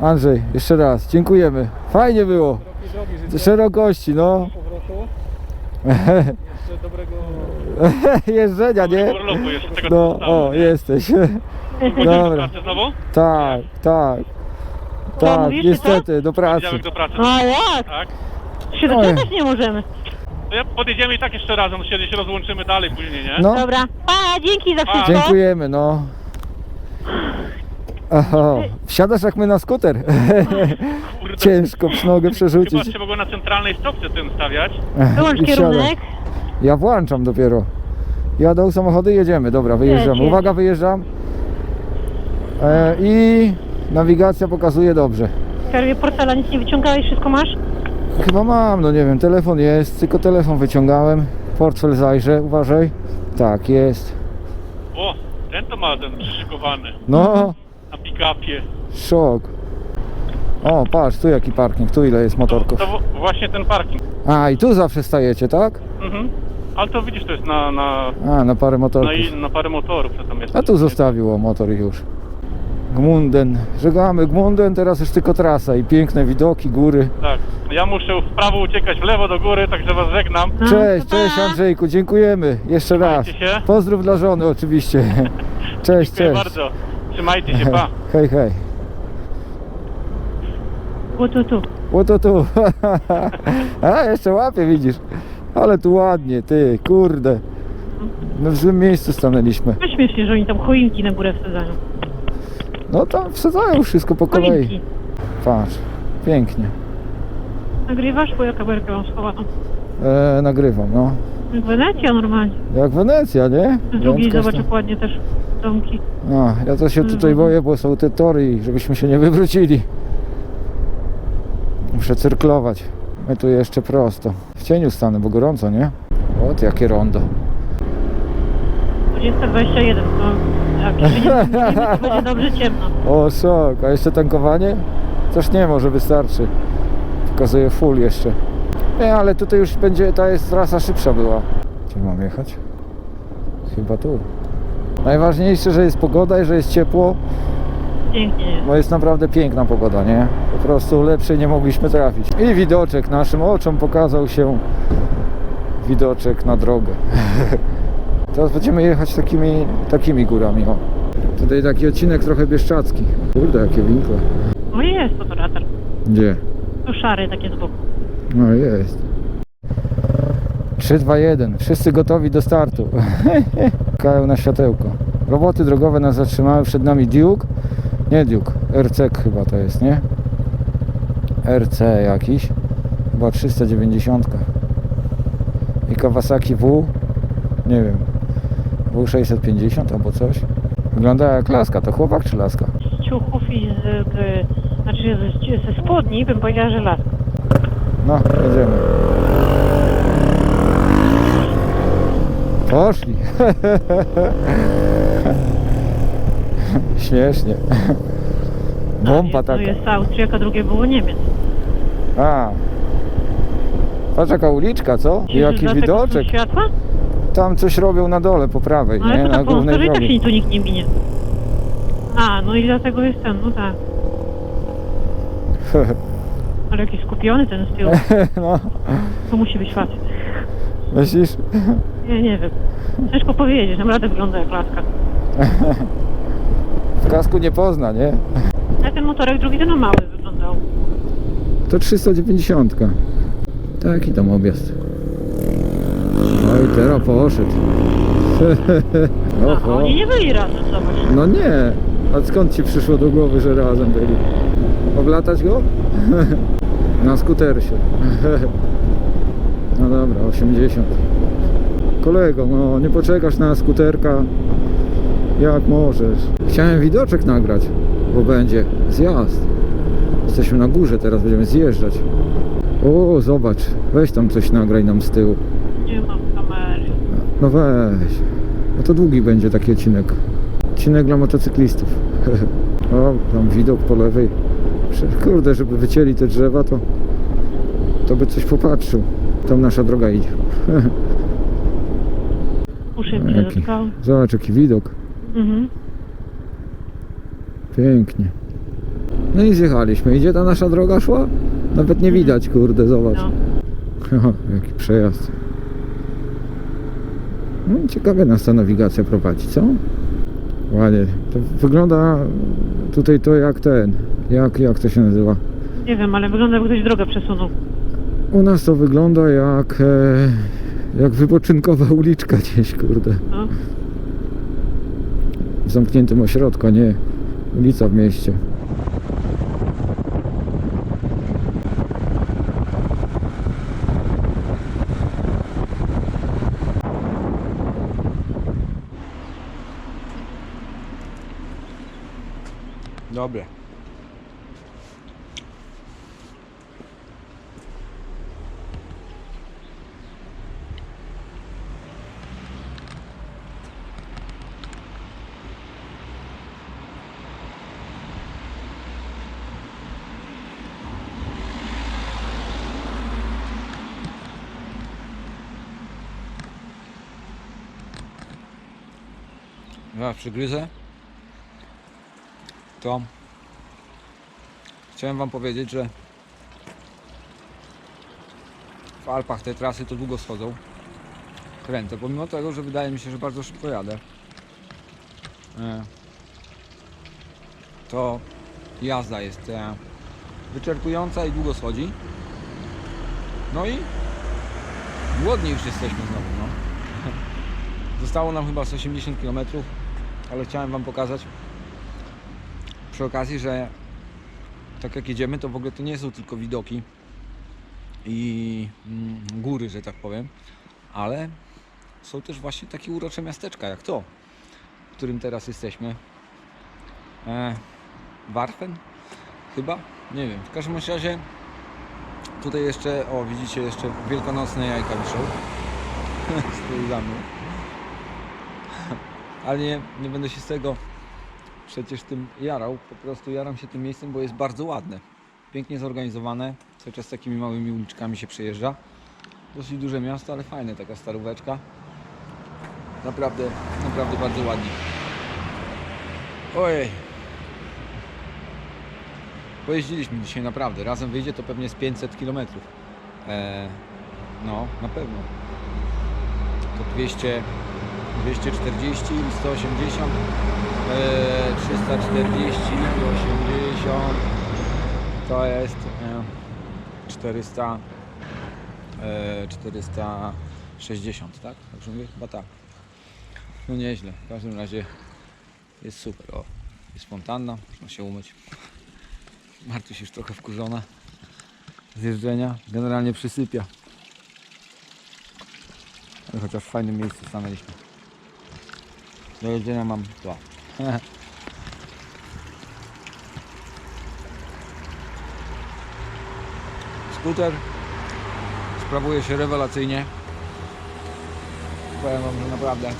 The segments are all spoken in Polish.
Andrzej, jeszcze raz, dziękujemy. Fajnie było. Szerokości, no. Jeszcze dobrego Jeżdżenia, nie? urlopu jeszcze tego No, o, jesteś. Dobra. Pracę znowu? Tak, tak. Tak, mówisz, czy niestety, do pracy. Poniedziałek do pracy. A jak? Tak? Się doczekać nie możemy. To ja podjedziemy i tak jeszcze razem, się się rozłączymy dalej później, nie? No, Dobra. Pa, dzięki za wszystko. dziękujemy, no. Oho, wsiadasz jak my na skuter. Kurde. Ciężko przy nogę Chyba przerzucić. trzeba go na centralnej stopce tym stawiać. Wyłącz I kierunek. Ja włączam dopiero. Jadą samochody, jedziemy. Dobra, wyjeżdżamy. Jedź, Uwaga, wyjeżdżam. E, I nawigacja pokazuje dobrze. Skarbie portfela nic nie wyciągałeś, wszystko masz? Chyba mam, no nie wiem, telefon jest, tylko telefon wyciągałem. Portfel zajrzę, uważaj. Tak, jest. O, ten to ma ten przyszykowany. No, Na pick-upie. szok. O, patrz, tu jaki parking, tu ile jest To, motorków. to w- właśnie ten parking. A, i tu zawsze stajecie, tak? Mhm. Ale to widzisz, to jest na, na, A, na parę na, motorków. i- na parę motorów, co tam jest. A tu zostawiło motor i już. Gmunden. Żegnamy Gmunden, teraz już tylko trasa i piękne widoki, góry. Tak. Ja muszę w prawo uciekać, w lewo do góry, także was żegnam. Cześć, to cześć Andrzejku, dziękujemy jeszcze raz. Trzymajcie się. Pozdrów dla żony oczywiście. Cześć, Dziękuję cześć. bardzo. Trzymajcie się, pa. Hej, hej. O, tu, tu. O to tu. A, jeszcze łapie, widzisz. Ale tu ładnie, ty, kurde. No w złym miejscu stanęliśmy. No śmiesznie, że oni tam choinki na górę wsadzają. No tam wsadzają wszystko po kolei. Choinki. Patrz, pięknie. Nagrywasz? Bo ja kamerkę mam schowaną. E, nagrywam, no. Jak Wenecja normalnie. Jak Wenecja, nie? Z drugiej Wątka zobacz jak ładnie też A, ja to się tutaj Mhm. boję, bo są te tory i żebyśmy się nie wywrócili. Muszę cyrklować. My tu jeszcze prosto. W cieniu stanę, bo gorąco, nie? Ot, jakie rondo. 2021, no jak się nie zmienimy, to będzie dobrze ciemno. O, szok. A jeszcze tankowanie? Coś nie może wystarczy. Pokazuje full jeszcze. Nie, ale tutaj już będzie, ta jest trasa szybsza była. Gdzie mam jechać? Chyba tu. Najważniejsze, że jest pogoda i że jest ciepło, Pięknie jest. bo jest naprawdę piękna pogoda, nie? Po prostu lepszej nie mogliśmy trafić. I widoczek naszym oczom pokazał się widoczek na drogę. Teraz będziemy jechać takimi, takimi górami, o. Tutaj taki odcinek trochę bieszczacki. Kurde, jakie winkle. No jest fotoratar. Gdzie? Tu szary takie z boku. No jest. 3, 2, 1. Wszyscy gotowi do startu. Czekają na światełko. Roboty drogowe nas zatrzymały. Przed nami Duke. Nie Duke. RC chyba to jest, nie? RC jakiś. Chyba 390. I Kawasaki W. Nie wiem. W650 albo coś. Wygląda jak laska. To chłopak czy laska? Z ciuchów i z, znaczy ze, ze spodni bym powiedziała, że las. No, jedziemy. Poszli. Śmiesznie. Bomba Jedno taka. jest Austria, a drugie było Niemiec. A. Patrz jaka uliczka, co? I dlatego są widoczek. światła? Tam coś robią na dole, po prawej, No ale nie? to Na tak głównej że i tak się tu nikt nie minie. A, no i dlatego jest ten, no tak. Ale jaki skupiony ten z tyłu. no, To musi być facet. myślisz? Nie, nie wiem. Ciężko powiedzieć, naprawdę wygląda jak laska. W kasku nie pozna, nie? A ten motorek drugi to no mały wyglądał. To 390. Taki tam objazd. No i teraz poszedł. A, Oho. oni nie byli razem, zobacz. No nie. A skąd ci przyszło do głowy, że razem byli? Oblatać go? Na skutersie. No dobra, 80. Kolego, no nie poczekasz na skuterka jak możesz. Chciałem widoczek nagrać, bo będzie zjazd. Jesteśmy na górze, teraz będziemy zjeżdżać. O, zobacz, weź tam coś nagraj nam z tyłu. Nie mam kamery. No weź. No to długi będzie taki odcinek. Odcinek dla motocyklistów. o, tam widok po lewej. Kurde, żeby wycięli te drzewa, to to by coś popatrzył. Tam nasza droga idzie. Jaki, zobacz jaki widok. Mhm. Pięknie. No i zjechaliśmy. Idzie ta nasza droga szła? Nawet nie widać, kurde, zobacz. No. Jaki przejazd. No ciekawie nas ta nawigacja prowadzi, co? Ładnie. To wygląda tutaj to jak ten, jak, jak to się nazywa? Nie wiem, ale wygląda jakby ktoś drogę przesunął. U nas to wygląda jak, e, jak wypoczynkowa uliczka gdzieś, kurde. No. W zamkniętym ośrodku, a nie ulica w mieście. Dobre. Ja przygryzę. To chciałem Wam powiedzieć, że w Alpach te trasy to długo schodzą. Kręcę, pomimo tego, że wydaje mi się, że bardzo szybko jadę. E, To jazda jest e, wyczerpująca i długo schodzi. No i głodni już jesteśmy znowu, no. Zostało nam chyba z 80 km, ale chciałem Wam pokazać przy okazji, że tak jak jedziemy, to w ogóle to nie są tylko widoki i mm, góry, że tak powiem, ale są też właśnie takie urocze miasteczka jak to, w którym teraz jesteśmy. E, Warfen? Chyba? Nie wiem. W każdym razie tutaj jeszcze, o widzicie, jeszcze wielkanocne jajka wiszą. Stoi za mną ale nie, nie będę się z tego przecież tym jarał. Po prostu jaram się tym miejscem, bo jest bardzo ładne. Pięknie zorganizowane. Cały czas takimi małymi uliczkami się przejeżdża. Dosyć duże miasto, ale fajne, taka staróweczka. Naprawdę, naprawdę bardzo ładnie. Ojej. Pojeździliśmy dzisiaj naprawdę. Razem wyjdzie to pewnie z 500 km. Eee, no, na pewno. To 200, 240 i 180 e, 340 i 80 to jest e, 400 e, 460 tak? Dobrze mówię? Chyba tak. No nieźle, w każdym razie jest super, o jest fontanna, można się umyć. Martuś już trochę wkurzona z jeżdżenia, generalnie przysypia. Chociaż w fajnym miejscu stanęliśmy do jedzenia mam to. Skuter sprawuje się rewelacyjnie. Powiem wam, że naprawdę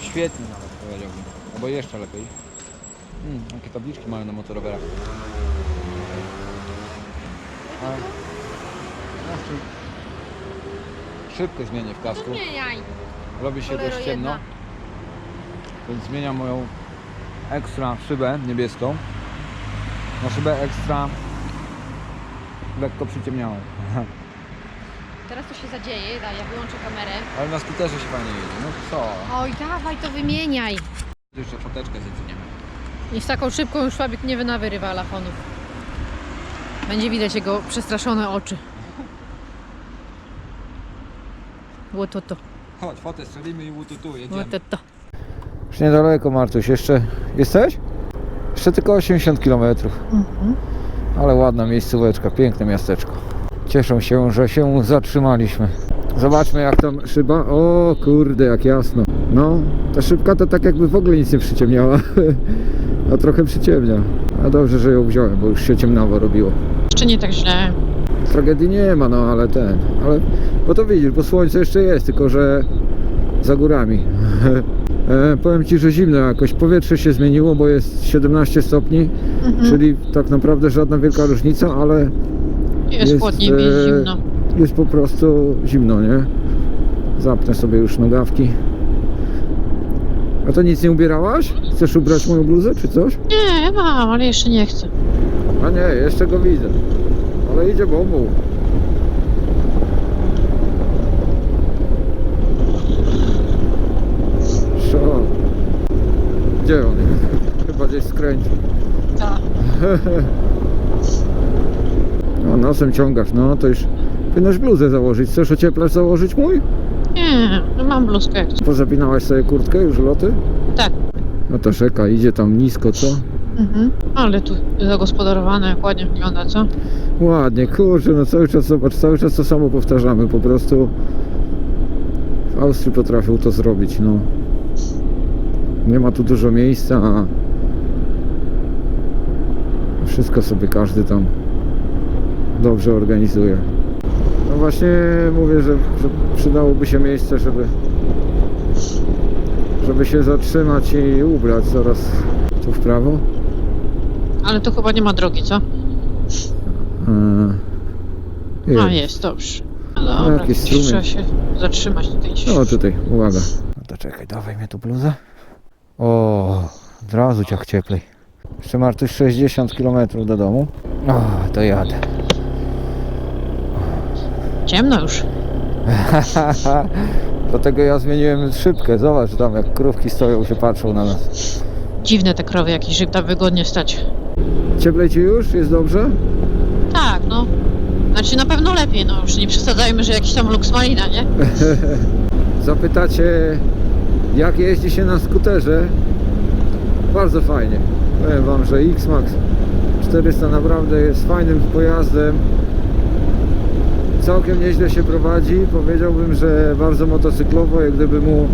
świetnie nawet powiedziałbym. Albo jeszcze lepiej. Mm, jakie tabliczki mają na motorowerach. A, znaczy, szybko zmienię w kasku. Zmieniaj. Robi się dość ciemno. Więc zmieniam moją ekstra szybę niebieską na szybę ekstra lekko przyciemniałą. Teraz to się zadzieje, daj, ja wyłączę kamerę. Ale na skuterze się fajnie jedzie. No co? Oj, dawaj, to wymieniaj. Jeszcze foteczkę zjedziemy. I z taką szybką już Fabik nie wyna wyrywa lafonów. Będzie widać jego przestraszone oczy. Łototo, Chodź, fotę strzelimy i łututu, jedziemy. łototo. Już niedaleko Martuś, jeszcze jesteś? Jeszcze tylko 80 km. Ale ładna miejscóweczka, piękne miasteczko. Cieszę się, że się zatrzymaliśmy. Zobaczmy jak tam szyba. O kurde, jak jasno. No, ta szybka to tak jakby w ogóle nic nie przyciemniała. A trochę przyciemnia. A dobrze, że ją wziąłem, bo już się ciemnawo robiło. Jeszcze nie tak źle. Tragedii nie ma, no ale ten. Ale, bo to widzisz, bo słońce jeszcze jest, tylko że za górami. E, powiem Ci, że zimno jakoś. Powietrze się zmieniło, bo jest 17 stopni, czyli tak naprawdę żadna wielka różnica, ale Jest, Jest, chłodniej, jest e, zimno. jest po prostu zimno, nie? Zapnę sobie już nogawki. A to nic nie ubierałaś? Chcesz ubrać moją bluzę czy coś? Nie, ja mam, ale jeszcze nie chcę. A nie, jeszcze go widzę. Ale idzie bombą. Gdzie on jest? Chyba gdzieś skręcił. Tak. No, nosem ciągasz, no to już powinnaś bluzę założyć. Chcesz ocieplacz założyć mój? Nie, no mam bluzkę jak chcę. Pozapinałaś sobie kurtkę, już loty? Tak. No to czeka, idzie tam nisko, co? Mhm. Ale tu zagospodarowane, jak ładnie wygląda, co? Ładnie, kurczę, no cały czas, zobacz, cały czas to samo powtarzamy, po prostu w Austrii potrafią to zrobić, no. Nie ma tu dużo miejsca, a wszystko sobie każdy tam dobrze organizuje. No właśnie mówię, że, że przydałoby się miejsce, żeby żeby się zatrzymać i ubrać zaraz tu w prawo. Ale tu chyba nie ma drogi, co? Eee, A, jest, dobrze. No dobra, Jakiś strumień. trzeba się zatrzymać tutaj. No tutaj, uwaga. No to czekaj, dawaj mnie tu bluzę. O, od razu ciach cieplej. Jeszcze Martuś 60 km do domu. O, to jadę. Ciemno już. Dlatego ja zmieniłem szybkę. Zobacz tam jak krówki stoją się patrzą na nas. Dziwne te krowy jakieś, żeby tam wygodnie stać. Cieplej ci już? Jest dobrze? Tak, no. Znaczy na pewno lepiej, no już nie przesadzajmy, że jakiś tam luks malina, nie? Zapytacie jak jeździ się na skuterze? Bardzo fajnie. Powiem wam, że X-Max 400 naprawdę jest fajnym pojazdem. Całkiem nieźle się prowadzi. Powiedziałbym, że bardzo motocyklowo, jak gdyby mu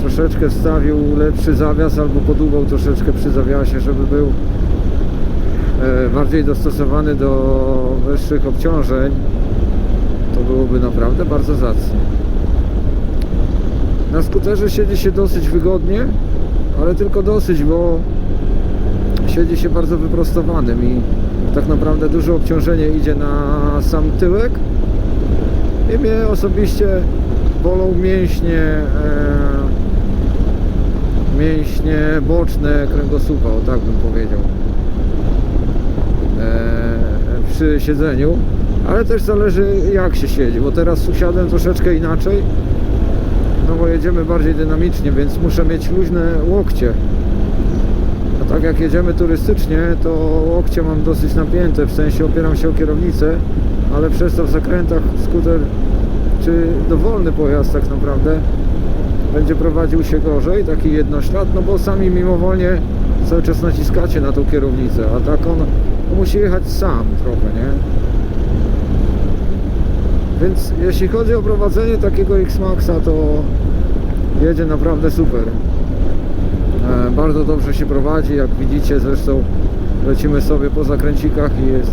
troszeczkę wstawił lepszy zawias albo podłubał troszeczkę przy zawiasie, żeby był e, bardziej dostosowany do wyższych obciążeń. To byłoby naprawdę bardzo zacnie. Na skuterze siedzi się dosyć wygodnie, ale tylko dosyć, bo siedzi się bardzo wyprostowanym i tak naprawdę duże obciążenie idzie na sam tyłek. I mnie osobiście bolą mięśnie e, mięśnie boczne kręgosłupa, o tak bym powiedział e, przy siedzeniu. Ale też zależy jak się siedzi, bo teraz usiadłem troszeczkę inaczej no bo jedziemy bardziej dynamicznie, więc muszę mieć luźne łokcie. A tak jak jedziemy turystycznie, to łokcie mam dosyć napięte, w sensie opieram się o kierownicę, ale przez to w zakrętach skuter, czy dowolny pojazd tak naprawdę, będzie prowadził się gorzej, taki jednoślad, no bo sami mimowolnie cały czas naciskacie na tą kierownicę, a tak on, on musi jechać sam trochę, nie? Więc jeśli chodzi o prowadzenie takiego X-Maxa, to jedzie naprawdę super. E, bardzo dobrze się prowadzi, jak widzicie zresztą lecimy sobie po zakręcikach i jest,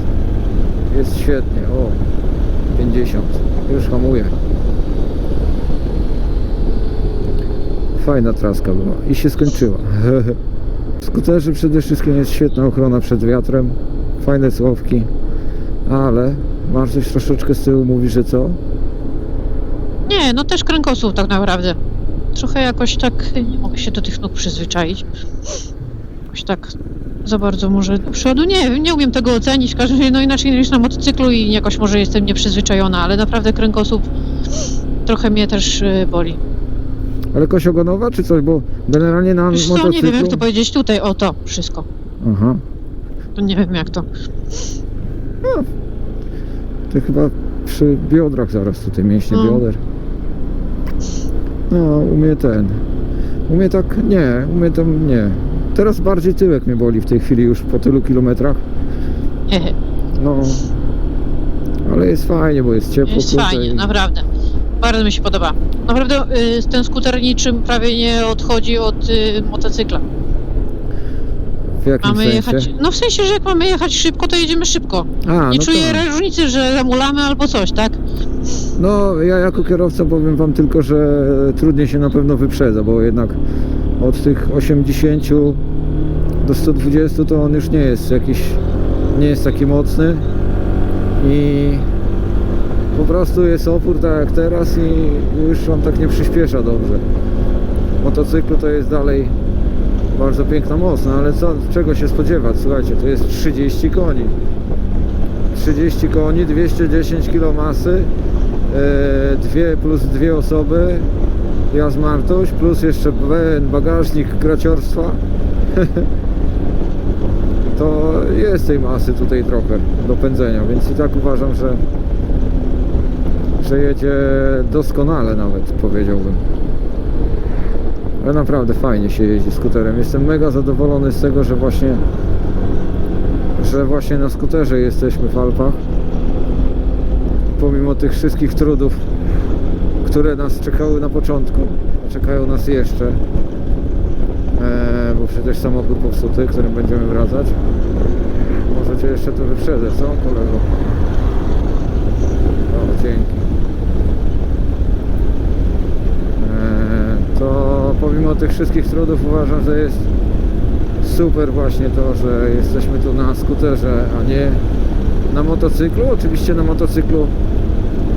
jest świetnie. O, 50, już hamuję. Fajna traska była i się skończyła. W skuterze przede wszystkim jest świetna ochrona przed wiatrem, fajne słowki, ale Martuś troszeczkę z tyłu mówi, że co? Nie, no też kręgosłup tak naprawdę. Trochę jakoś tak nie mogę się do tych nóg przyzwyczaić. Jakoś tak za bardzo może do przodu. Nie nie umiem tego ocenić. W każdym razie no inaczej niż na motocyklu i jakoś może jestem nieprzyzwyczajona, ale naprawdę kręgosłup trochę mnie też y, boli. Ale kość ogonowa czy coś? Bo generalnie na Wiesz co, motocyklu... nie wiem jak to powiedzieć tutaj, o to wszystko. Aha. To nie wiem jak to. To chyba przy biodrach zaraz tutaj mięśnie No. bioder. No, u mnie ten. U mnie tak nie, u mnie tam nie. Teraz bardziej tyłek mnie boli w tej chwili już po tylu kilometrach. No. Ale jest fajnie, bo jest ciepło Jest fajnie, naprawdę. Bardzo mi się podoba. Naprawdę y, ten skuter niczym prawie nie odchodzi od y, motocykla. W jakim Mamy sensie? jechać. No w sensie, że jak mamy jechać szybko, to jedziemy szybko. A, Nie no czuję tak. różnicy, że zamulamy albo coś, tak? No, ja jako kierowca powiem Wam tylko, że trudniej się na pewno wyprzedza, bo jednak od tych 80 do 120 to on już nie jest jakiś, nie jest taki mocny i po prostu jest opór tak jak teraz i już on tak nie przyspiesza dobrze. motocyklu to jest dalej bardzo piękna moc, no ale co, czego się spodziewać? Słuchajcie, to jest 30 koni. 30 koni, 210 kg masy, e, dwie plus dwie osoby, ja z Martuś, plus jeszcze bagażnik graciorstwa. to jest tej masy tutaj trochę do pędzenia, więc i tak uważam, że, że jedzie doskonale nawet, powiedziałbym. Ale naprawdę fajnie się jeździ skuterem. Jestem mega zadowolony z tego, że właśnie że właśnie na skuterze jesteśmy w Alpach. Pomimo tych wszystkich trudów, które nas czekały na początku, a czekają nas jeszcze. Eee, bo przecież samochód popsuty, którym będziemy wracać. Może cię jeszcze tu wyprzedzę, co kolego? O, dzięki. Eee, to pomimo tych wszystkich trudów uważam, że jest super właśnie to, że jesteśmy tu na skuterze, a nie na motocyklu. Oczywiście na motocyklu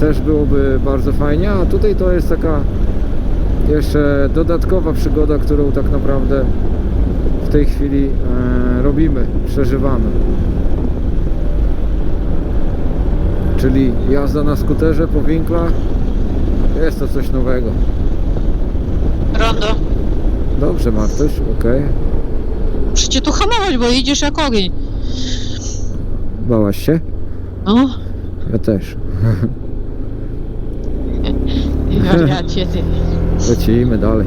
też byłoby bardzo fajnie, a tutaj to jest taka jeszcze dodatkowa przygoda, którą tak naprawdę w tej chwili e, robimy, przeżywamy. Czyli jazda na skuterze po winklach jest to coś nowego. Rondo. Dobrze Martuś, okej. Muszę cię tu hamować, bo idziesz jak ogień. Bałaś się? No, Ja też. wariacie ty. Lecimy dalej.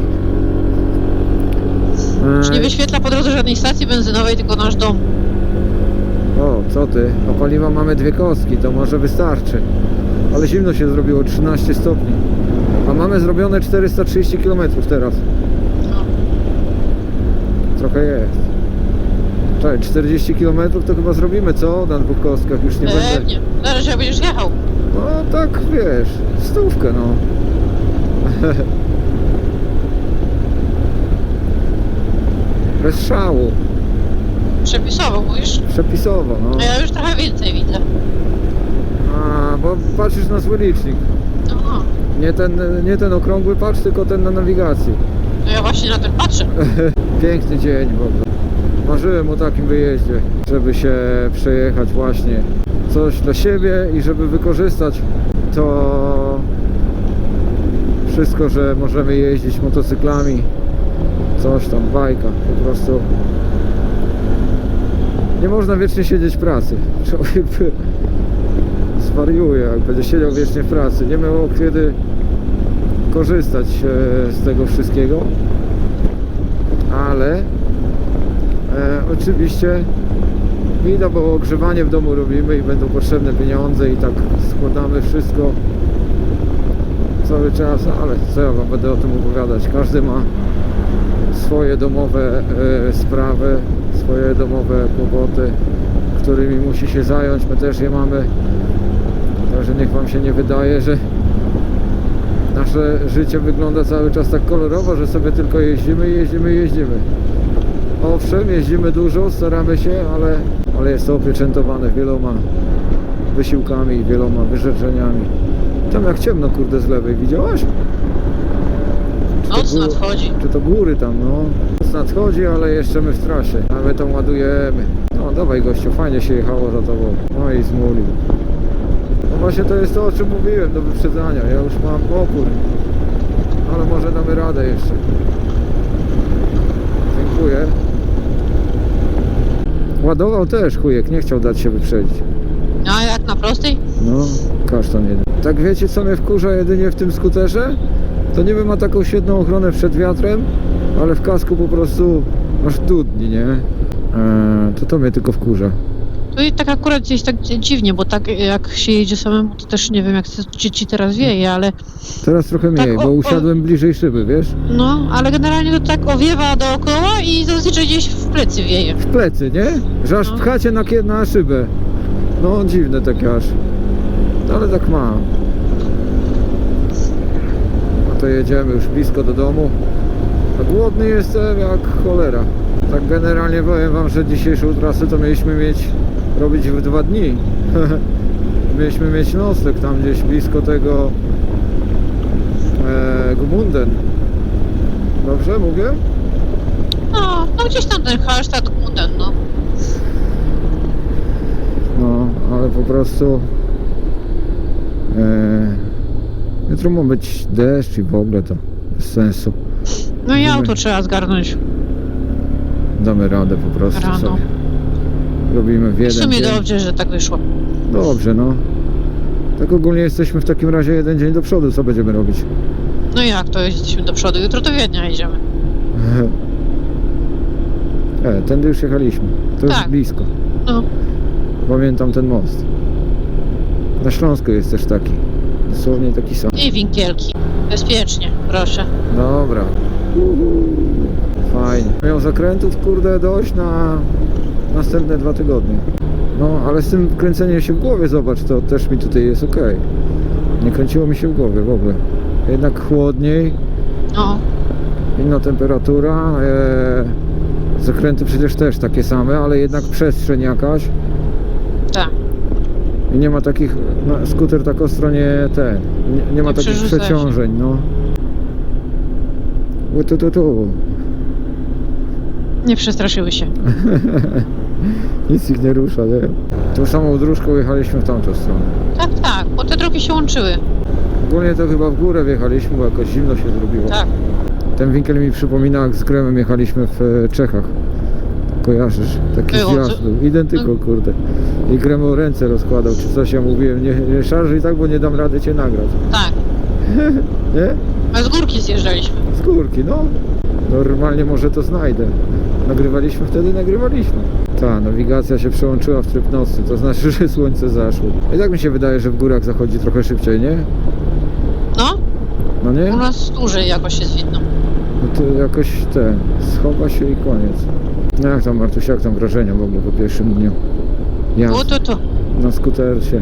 Już nie wyświetla po drodze żadnej stacji benzynowej, tylko nasz dom. O, co ty? A paliwa mamy dwie kostki, to może wystarczy. Ale zimno się zrobiło, 13 stopni. Mamy zrobione 430 km teraz. Trochę jest. Czekaj, 40 km to chyba zrobimy, co? Na dwóch kostkach już nie będę. Pewnie. Zależy jak będziesz jechał. No tak, wiesz, stówkę no. Bez szału, Przepisowo mówisz. przepisowo, no. A ja już trochę więcej widzę. A, bo patrzysz na zły licznik. No, Nie ten, nie ten okrągły patrz, tylko ten na nawigacji. to ja właśnie na ten patrzę. Piękny dzień w ogóle. Marzyłem o takim wyjeździe, żeby się przejechać właśnie coś dla siebie i żeby wykorzystać to wszystko, że możemy jeździć motocyklami, coś tam, bajka, po prostu nie można wiecznie siedzieć w pracy. Człowiek by zwariuje, jak będzie siedział wiecznie w pracy. Nie miał kiedy korzystać e, z tego wszystkiego ale e, oczywiście widać, bo ogrzewanie w domu robimy i będą potrzebne pieniądze i tak składamy wszystko cały czas, ale co ja wam będę o tym opowiadać, każdy ma swoje domowe e, sprawy, swoje domowe kłopoty, którymi musi się zająć, my też je mamy, także niech wam się nie wydaje, że nasze życie wygląda cały czas tak kolorowo, że sobie tylko jeździmy, jeździmy, jeździmy. Owszem, jeździmy dużo, staramy się, ale, ale jest to opieczętowane wieloma wysiłkami, wieloma wyrzeczeniami. Tam jak ciemno, kurde, z lewej, widziałaś? Czy Noc góry- nadchodzi. Czy to góry tam, no? Noc nadchodzi, ale jeszcze my w trasie, a my tą ładujemy. No dawaj gościu, fajnie się jechało za tobą. No i zmulił. No właśnie to jest to, o czym mówiłem do wyprzedzania. Ja już mam opór. Ale może damy radę jeszcze. Dziękuję. Ładował też chujek, nie chciał dać się wyprzedzić. A jak na prostej? No, kasztan jeden. Tak wiecie co mnie wkurza jedynie w tym skuterze? To niby ma taką świetną ochronę przed wiatrem, ale w kasku po prostu masz dudni, nie? Eee, to to mnie tylko wkurza. Tu i tak akurat jest tak dziwnie, bo tak jak się jedzie samemu, to też nie wiem jak ci, ci teraz wieje, ale Teraz trochę Tak, mniej, o- bo o- usiadłem bliżej szyby, wiesz? no, ale generalnie to tak owiewa dookoła i zazwyczaj gdzieś w plecy wieje. W plecy, nie? Że aż No. pchacie na, na szybę. No, dziwne takie aż. No, ale tak ma. No to jedziemy już blisko do domu. A głodny jestem jak cholera. Tak generalnie powiem wam, że dzisiejszą trasę to mieliśmy mieć robić w dwa dni. mieliśmy mieć nocleg tam gdzieś blisko tego e, Gmunden. Dobrze mówię? No, no gdzieś tam ten hashtag, ten, no. No, ale po prostu e, jutro ma być deszcz i w ogóle to bez sensu. No i auto trzeba zgarnąć. Damy radę po prostu Rano. sobie. Robimy w W jeden sumie dzień. dobrze, że tak wyszło. Dobrze, no. Tak ogólnie jesteśmy w takim razie jeden dzień do przodu, co będziemy robić? No jak to jeździliśmy do przodu? Jutro do Wiednia jedziemy. E, tędy już jechaliśmy. To jest Tak. blisko. No, Pamiętam ten most. Na Śląsku jest też taki. Dosłownie taki sam. i winkielki. Bezpiecznie, proszę. Dobra. Fajnie. Miał zakrętów, kurde, dość na następne dwa tygodnie. No, ale z tym kręceniem się w głowie, zobacz, to też mi tutaj jest ok. Nie kręciło mi się w głowie w ogóle. Jednak chłodniej, No, inna temperatura. E, zakręty przecież też takie same, ale jednak przestrzeń jakaś. tak. I nie ma takich, no, skuter tak ostro nie ten, nie, nie ma Nie takich przeciążeń, no. U, tu, tu, tu. Nie przestraszyły się. Nic ich nie rusza, nie? Tą samą dróżką jechaliśmy w tamtą stronę. Tak, tak, bo te drogi się łączyły. Ogólnie to chyba w górę wjechaliśmy, bo jakoś zimno się zrobiło. Tak. Ten winkel mi przypomina, jak z Gremem jechaliśmy w e, Czechach. Kojarzysz? Taki Było, zjazd był. Identyko, kurde. I Gremo ręce rozkładał, czy coś. Ja mówiłem, nie, nie szarżyj tak, bo nie dam rady cię nagrać. Tak. Nie? A z górki zjeżdżaliśmy. Z górki, no. Normalnie może to znajdę. Nagrywaliśmy wtedy, nagrywaliśmy. Ta, nawigacja się przełączyła w tryb nocny, to znaczy, że słońce zaszło. I tak mi się wydaje, że w górach zachodzi trochę szybciej, nie? No, No nie? u nas dłużej jakoś jest widno. No to jakoś ten, schowa się i koniec. No jak tam Martuś, jak tam wrażenia w ogóle po pierwszym dniu? O, Jazdy to, to. na skutercie.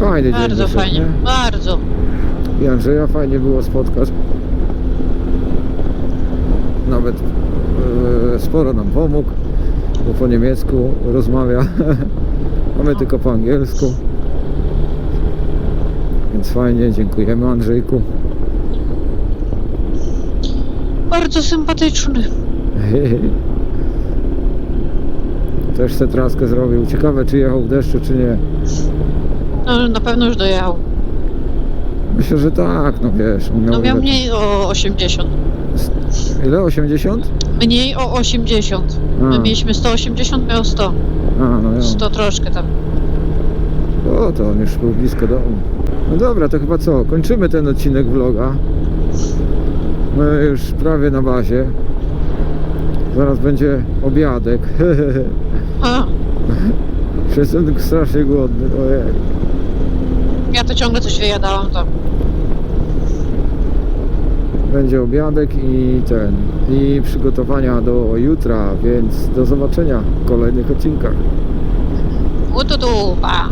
Fajny dzień Bardzo wyszedł, fajnie. nie? Bardzo. I Andrzeja fajnie było spotkać. Nawet e, sporo nam pomógł, bo po niemiecku rozmawia, a my tylko po angielsku. Więc fajnie, dziękujemy Andrzejku. Bardzo sympatyczny. Też se traskę zrobił. Ciekawe, czy jechał w deszczu, czy nie. No, na pewno już dojechał. Myślę, że tak, no wiesz. On miał No miał ile- mniej o 80. Ile? 80? Mniej o 80. My A. mieliśmy 180, miał 100. A, no ja. 100 troszkę tam. O, to on już był blisko domu. No dobra, to chyba co? Kończymy ten odcinek vloga. My już prawie na bazie. Zaraz będzie obiadek. A, Jestem strasznie głodny. Ojej. ja to ciągle coś wyjadałam tam. Będzie obiadek i ten. I przygotowania do jutra, więc do zobaczenia w kolejnych odcinkach. U tu, tu, pa.